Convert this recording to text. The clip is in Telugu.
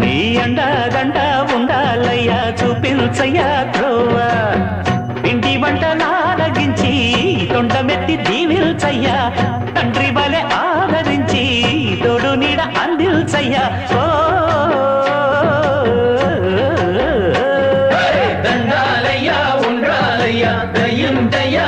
నీ అండా గంట ఉండాలయ్యా చూపించయ్యా త్రోవా ఇంటి వంట నాలగించి తొండమెత్తి దీవిల్చయ్యా తండ్రి వలె ఆదరించి తోడు నీడ అందిల్చయ్యా ఓ. ఉండాలయ్యా దయ్యం దయ్యా.